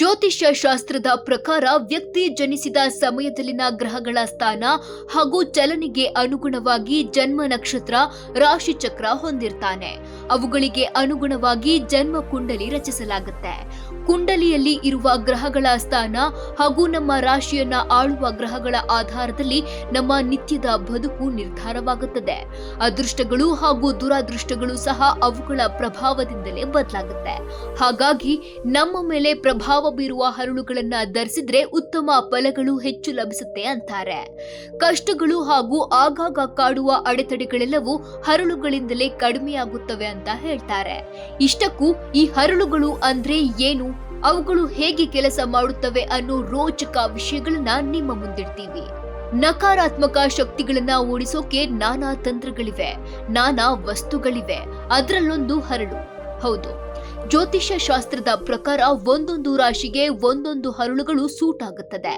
ಜ್ಯೋತಿಷ್ಯ ಶಾಸ್ತ್ರದ ಪ್ರಕಾರ ವ್ಯಕ್ತಿ ಜನಿಸಿದ ಸಮಯದಲ್ಲಿನ ಗ್ರಹಗಳ ಸ್ಥಾನ ಹಾಗೂ ಚಲನೆಗೆ ಅನುಗುಣವಾಗಿ ಜನ್ಮ ನಕ್ಷತ್ರ, ರಾಶಿ ಚಕ್ರ ಹೊಂದಿರ್ತಾನೆ. ಅವುಗಳಿಗೆ ಅನುಗುಣವಾಗಿ ಜನ್ಮ ಕುಂಡಲಿ ರಚಿಸಲಾಗುತ್ತೆ. ಕುಂಡಲಿಯಲ್ಲಿ ಇರುವ ಗ್ರಹಗಳ ಸ್ಥಾನ ಹಾಗೂ ನಮ್ಮ ರಾಶಿಯನ್ನ ಆಳುವ ಗ್ರಹಗಳ ಆಧಾರದಲ್ಲಿ ನಮ್ಮ ನಿತ್ಯದ ಬದುಕು ನಿರ್ಧಾರವಾಗುತ್ತದೆ. ಅದೃಷ್ಟಗಳು ಹಾಗೂ ದುರಾದೃಷ್ಟಗಳು ಸಹ ಅವುಗಳ ಪ್ರಭಾವದಿಂದಲೇ ಬದಲಾಗುತ್ತೆ. ಹಾಗಾಗಿ ನಮ್ಮ ಮೇಲೆ ಪ್ರಭಾವ ಬೀರುವ ಹರಳುಗಳನ್ನ ಧರಿಸಿದ್ರೆ ಉತ್ತಮ ಫಲಗಳು ಹೆಚ್ಚು ಲಭಿಸುತ್ತೆ ಅಂತಾರೆ. ಕಷ್ಟಗಳು ಹಾಗೂ ಆಗಾಗ ಕಾಡುವ ಅಡೆತಡೆಗಳೆಲ್ಲವೂ ಹರಳುಗಳಿಂದಲೇ ಕಡಿಮೆಯಾಗುತ್ತವೆ ಅಂತ ಹೇಳ್ತಾರೆ. ಇಷ್ಟಕ್ಕೂ ಈ ಹರಳುಗಳು ಅಂದ್ರೆ ಏನು? ಅವುಗಳು ಹೇಗೆ ಕೆಲಸ ಮಾಡುತ್ತವೆ ಅನ್ನೋ ರೋಚಕ ವಿಷಯಗಳನ್ನ ನಿಮ್ಮ ಮುಂದಿಡ್ತೀವಿ. ನಕಾರಾತ್ಮಕ ಶಕ್ತಿಗಳನ್ನ ಓಡಿಸೋಕೆ ನಾನಾ ತಂತ್ರಗಳಿವೆ, ನಾನಾ ವಸ್ತುಗಳಿವೆ, ಅದರಲ್ಲೊಂದು ಹರಳು ಹೌದು. ಜ್ಯೋತಿಷ್ಯ ಶಾಸ್ತ್ರದ ಪ್ರಕಾರ ಒಂದೊಂದು ರಾಶಿಗೆ ಒಂದೊಂದು ಹರಳುಗಳು ಸೂಟ್ ಆಗುತ್ತದೆ.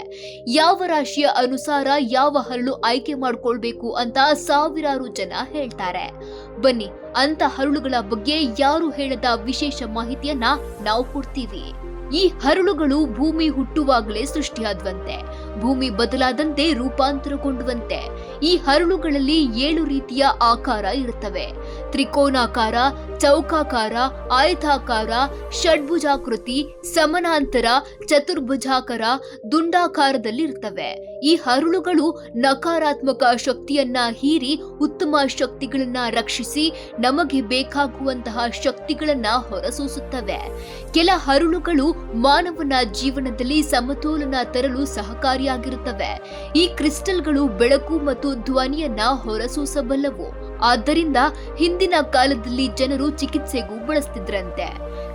ಯಾವ ರಾಶಿಯ ಅನುಸಾರ ಯಾವ ಹರಳು ಆಯ್ಕೆ ಮಾಡಿಕೊಳ್ಬೇಕು ಅಂತ ಸಾವಿರಾರು ಜನ ಹೇಳ್ತಾರೆ. ಬನ್ನಿ ಅಂತ ಹರಳುಗಳ ಬಗ್ಗೆ ಯಾರು ಹೇಳದ ವಿಶೇಷ ಮಾಹಿತಿಯನ್ನ ನಾವು ಕೊಡ್ತೀವಿ. ಈ ಹರಳುಗಳು ಭೂಮಿ ಹುಟ್ಟುವಾಗಲೇ ಸೃಷ್ಟಿಯಾದವಂತೆ, ಭೂಮಿ ಬದಲಾದಂತೆ ರೂಪಾಂತರಗೊಂಡುವಂತೆ. ಈ ಹರಳುಗಳಲ್ಲಿ ಏಳು ರೀತಿಯ ಆಕಾರ ಇರುತ್ತವೆ. ತ್ರಿಕೋನಾಕಾರ, ಚೌಕಾಕಾರ, ಆಯತಾಕಾರ, ಷಡ್ಭುಜಾಕೃತಿ, ಸಮನಾಂತರ, ಚತುರ್ಭುಜಾಕಾರ ದುಂಡಾಕಾರದಲ್ಲಿ ಇರ್ತವೆ ಈ ಹರುಳುಗಳು ನಕಾರಾತ್ಮಕ ಶಕ್ತಿಯನ್ನ ಹೀರಿ ಉತ್ತಮ ಶಕ್ತಿಗಳನ್ನ ರಕ್ಷಿಸಿ ನಮಗೆ ಬೇಕಾಗುವಂತಹ ಶಕ್ತಿಗಳನ್ನ ಹೊರಸೂಸುತ್ತವೆ. ಕೆಲ ಹರುಳುಗಳು ಮಾನವನ ಜೀವನದಲ್ಲಿ ಸಮತೋಲನ ತರಲು ಸಹಕಾರಿಯಾಗಿರುತ್ತವೆ. ಈ ಕ್ರಿಸ್ಟಲ್ಗಳು ಬೆಳಕು ಮತ್ತು ಧ್ವನಿಯನ್ನ ಹೊರಸೂಸಬಲ್ಲವು. ಆದ್ದರಿಂದ ಹಿಂದಿನ ಕಾಲದಲ್ಲಿ ಜನರು ಚಿಕಿತ್ಸೆಗೂ ಬಳಸ್ತಿದ್ರಂತೆ.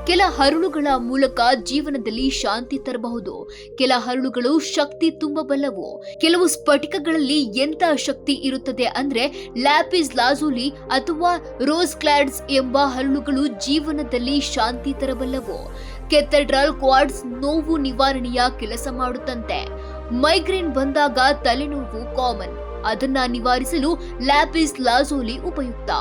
ಕೆಲ ಹರಳುಗಳ ಮೂಲಕ ಜೀವನದಲ್ಲಿ ಶಾಂತಿ ತರಬಹುದು. ಕೆಲ ಹರಳುಗಳು ಶಕ್ತಿ ತುಂಬಬಲ್ಲವು ಕೆಲವು ಸ್ಫಟಿಕಗಳಲ್ಲಿ ಎಂತ ಶಕ್ತಿ ಇರುತ್ತದೆ ಅಂದ್ರೆ ಲ್ಯಾಪಿಸ್ ಲಾಜುಲಿ ಅಥವಾ ರೋಸ್ ಕ್ಲಾಡ್ಸ್ ಎಂಬ ಹರಳುಗಳು ಜೀವನದಲ್ಲಿ ಶಾಂತಿ ತರಬಲ್ಲವು. ಕೆಥೆಡ್ರಲ್ ಕ್ವಾಡ್ಸ್ ನೋವು ನಿವಾರಣೆಯ ಕೆಲಸ ಮಾಡುತ್ತಂತೆ. ಮೈಗ್ರೇನ್ ಬಂದಾಗ ತಲೆನೋವು ಕಾಮನ್. ಅದನ್ನ ನಿವಾರಿಸಲು ಲ್ಯಾಪಿಸ್ ಲಾಜೋಲಿ ಉಪಯುಕ್ತ.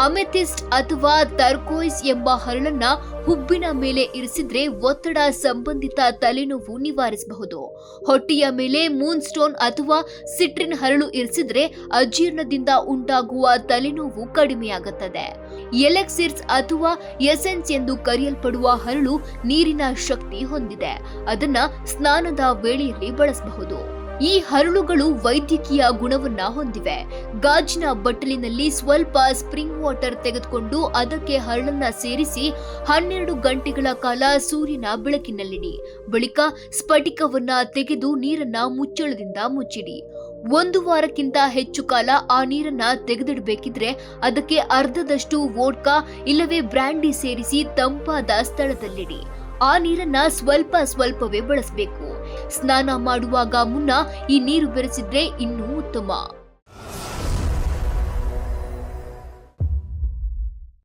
ಅಮೆಥಿಸ್ಟ್ ಅಥವಾ ಟರ್ಕೋಯ್ಸ್ ಎಂಬ ಹರಳನ್ನ ಹುಬ್ಬಿನ ಮೇಲೆ ಇರಿಸಿದ್ರೆ ಒತ್ತಡ ಸಂಬಂಧಿತ ತಲೆನೋವು ನಿವಾರಿಸಬಹುದು. ಹೊಟ್ಟೆಯ ಮೇಲೆ ಮೂನ್ ಸ್ಟೋನ್ ಅಥವಾ ಸಿಟ್ರಿನ್ ಹರಳು ಇರಿಸಿದ್ರೆ ಅಜೀರ್ಣದಿಂದ ಉಂಟಾಗುವ ತಲೆನೋವು ಕಡಿಮೆಯಾಗುತ್ತದೆ. ಎಲೆಕ್ಸಿರ್ಸ್ ಅಥವಾ ಎಸೆನ್ಸ್ ಎಂದು ಕರೆಯಲ್ಪಡುವ ಹರಳು ನೀರಿನ ಶಕ್ತಿ ಹೊಂದಿದೆ. ಅದನ್ನ ಸ್ನಾನದ ವೇಳೆಯಲ್ಲಿ ಬಳಸಬಹುದು. ಈ ಹರಳುಗಳು ವೈದ್ಯಕೀಯ ಗುಣವನ್ನ ಹೊಂದಿವೆ. ಗಾಜಿನ ಬಟ್ಟಲಿನಲ್ಲಿ ಸ್ವಲ್ಪ ಸ್ಪ್ರಿಂಗ್ ವಾಟರ್ ತೆಗೆದುಕೊಂಡು ಅದಕ್ಕೆ ಹರಳನ್ನ ಸೇರಿಸಿ ಹನ್ನೆರಡು ಗಂಟೆಗಳ ಕಾಲ ಸೂರ್ಯನ ಬೆಳಕಿನಲ್ಲಿಡಿ. ಬಳಿಕ ಸ್ಫಟಿಕವನ್ನ ತೆಗೆದು ನೀರನ್ನ ಮುಚ್ಚಳದಿಂದ ಮುಚ್ಚಿಡಿ. ಒಂದು ವಾರಕ್ಕಿಂತ ಹೆಚ್ಚು ಕಾಲ ಆ ನೀರನ್ನ ತೆಗೆದಿಡಬೇಕಿದ್ರೆ ಅದಕ್ಕೆ ಅರ್ಧದಷ್ಟು ವೋಡ್ಕಾ ಇಲ್ಲವೇ ಬ್ರ್ಯಾಂಡಿ ಸೇರಿಸಿ ತಂಪಾದ ಸ್ಥಳದಲ್ಲಿಡಿ. ಆ ನೀರನ್ನ ಸ್ವಲ್ಪ ಸ್ವಲ್ಪವೇ ಬಳಸಬೇಕು. ಸ್ನಾನ ಮಾಡುವಾಗ ಮುನ್ನ ಈ ನೀರು ಬೆರೆಸಿದ್ರೆ ಇನ್ನೂ ಉತ್ತಮ.